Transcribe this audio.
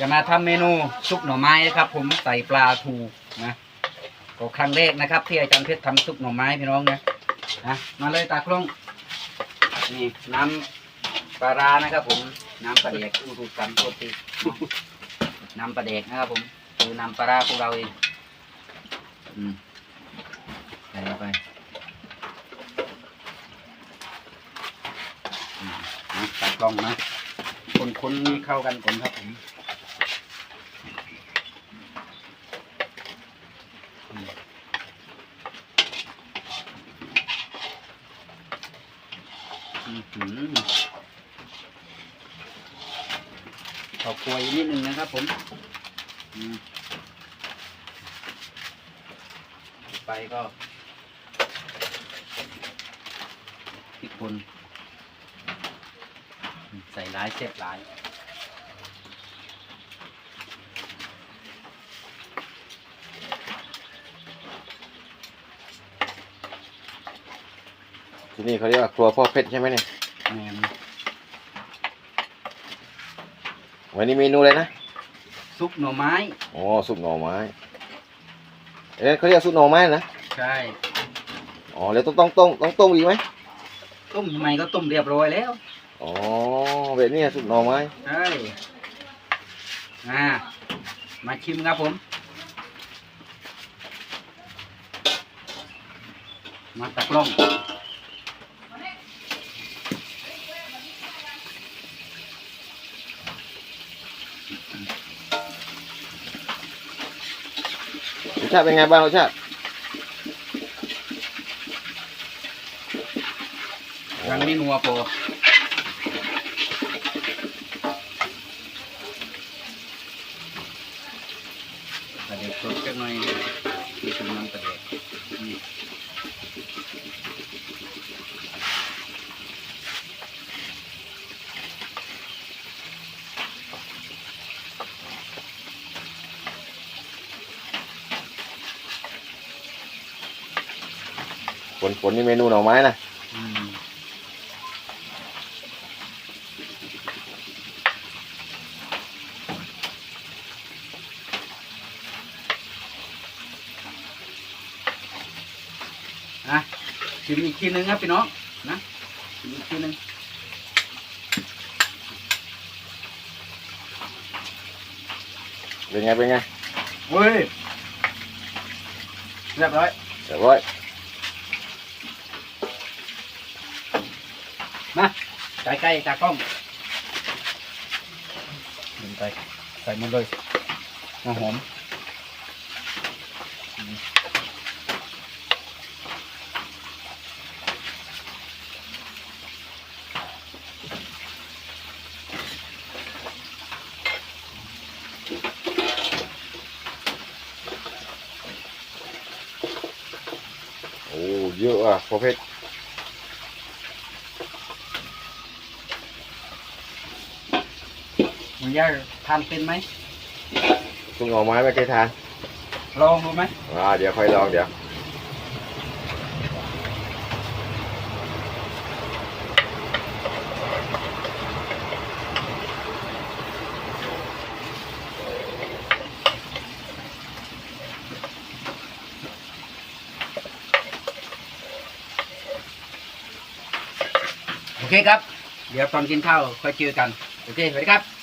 จะมาทำเมนูซุปหน่อไม้นะครับ ผมใส่ปลาทูนะก็ครั้งแรกนะครับ ที่อาจารย์เพชรทำซุปหน่อไม้พี่น้องนะนะมาเลยตากล้องนี่น้ำปลารานะครับ ผมน้ำปลาเด็กอู้ดูกันโทษทีน้ำปลาเด็กนะครับ ผมคือน้ำปลาราของเราเองอืมใส่ลงไปตากล้องนะคนๆนี้เข้ากันก่อนครับผม ขอหือขอควยนิดนึงนะครับผม ไปก็พริกป่นใส่ร้ายเจ็บร้าย ที่นี่เขาเรียกว่าครัวพ่อเพชรใช่ไหมเนี่ยแหนมวันนี้เมนูอะไรนะซุปหน่อไม้ อ๋อซุปหน่อไม้เอ๊ะเขาเรียกซุปหน่อไม้นะใช่ อ๋อแล้วต้องต้องต้มต้องต้มอีกไหมต้มทำไมก็ต้มเรียบร้อยแล้ว อ๋อแบบนี้ซุปหน่อไม้ใช่อ่ามาชิมครับผม มาตักล่อง รสชาติเป็นไงบ้างรสชาติยังไม่นัวพอประเด็กสดจักหน่อยนี่คือน้ำประเด็กนี่ ผลผลนี่เมนูหน่อไม้นะอืมอะชิมอีกทีหนึงครับพี่น้องนะชิมอีกทีหนึงเป็นไงเป็นไงเฮ้ยเรียบร้อยเรียบร้อย มาใกล้ใกล้ๆตากล้องลงไปใส่หมันเลยหัวหอมอืมโอ้เยอะอะพ่อเพชร มันยากทานเป็นไหมซุปหน่อไม้ไม่เคยทานลองดูไหมอ่าเดี๋ยวค่อยลองเดี๋ยวโอเคครับ เดี๋ยวตอนกินข้าวค่อยเจอกัน โอเคสวัสดีครับ